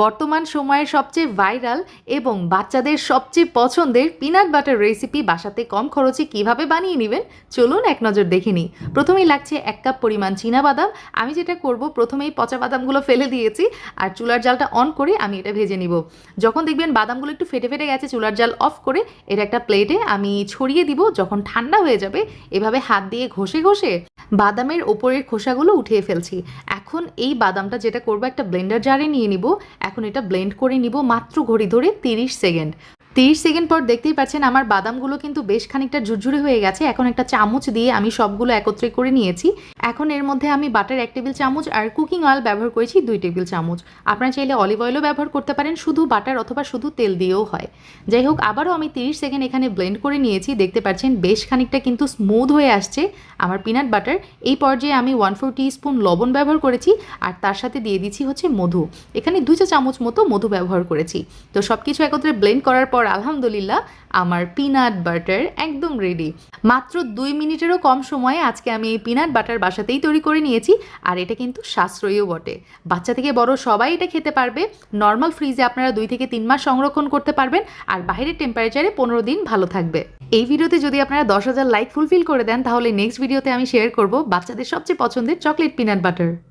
বর্তমান সময়ের সবচেয়ে ভাইরাল এবং বাচ্চাদের সবচেয়ে পছন্দের পিনাট বাটার রেসিপি বাসাতে কম খরচে কীভাবে বানিয়ে নেবেন, চলুন এক নজর দেখে নিই। প্রথমেই লাগছে এক কাপ পরিমাণ বাদাম। আমি যেটা করব, প্রথমেই পচা বাদামগুলো ফেলে দিয়েছি আর চুলার জালটা অন করে আমি এটা ভেজে নিব। যখন দেখবেন বাদামগুলো একটু ফেটে ফেটে গেছে, চুলার জাল অফ করে এর একটা প্লেটে আমি ছড়িয়ে দিব। যখন ঠান্ডা হয়ে যাবে, এভাবে হাত দিয়ে ঘষে ঘষে বাদামের ওপরের খোসাগুলো উঠিয়ে ফেলছি। এখন এই বাদামটা যেটা করব, একটা ব্লেন্ডার জারে নিয়ে নিব। এখন এটা ব্লেন্ড করে নিব মাত্র ঘড়ি ধরে তিরিশ সেকেন্ড। তিরিশ সেকেন্ড পর দেখতেই পাচ্ছেন আমার বাদামগুলো কিন্তু বেশ খানিকটা ঝুরঝুরে হয়ে গেছে। এখন একটা চামচ দিয়ে আমি সবগুলো একত্রে করে নিয়েছি। এখন এর মধ্যে আমি বাটার এক টেবিল চামচ আর কুকিং অয়েল ব্যবহার করেছি দুই টেবিল চামচ। আপনারা চাইলে অলিভ অয়েলও ব্যবহার করতে পারেন, শুধু বাটার অথবা শুধু তেল দিয়েও হয়। যাই হোক, আবারও আমি তিরিশ সেকেন্ড এখানে ব্লেন্ড করে নিয়েছি, দেখতে পাচ্ছেন বেশ খানিকটা কিন্তু স্মুথ হয়ে আসছে আমার পিনাট বাটার। এই পর্যায়ে আমি ওয়ান ফোর স্পুন লবণ ব্যবহার করেছি আর তার সাথে দিয়ে দিচ্ছি হচ্ছে মধু। এখানে দুই চা চামচ মতো মধু ব্যবহার করেছি। তো সব কিছু একত্রে ব্লেন্ড করার পর আলহামদুলিল্লাহ আমার পিনাট বাটার একদম রেডি মাত্র দুই মিনিটেরও কম সময়ে আজকে আমি এই পিনাট বাটার বাসাতেই তৈরি করে নিয়েছি, আর এটা কিন্তু সাশ্রয়ীও বটে। বাচ্চা থেকে বড় সবাই এটা খেতে পারবে। নর্মাল ফ্রিজে আপনারা দুই থেকে তিন মাস সংরক্ষণ করতে পারবেন, আর বাইরের টেম্পারেচারে পনেরো দিন ভালো থাকবে। এই ভিডিওতে যদি আপনারা দশ হাজার লাইক ফুলফিল করে দেন, তাহলে নেক্সট ভিডিওতে আমি শেয়ার করব বাচ্চাদের সবচেয়ে পছন্দের চকলেট পিনাট বাটার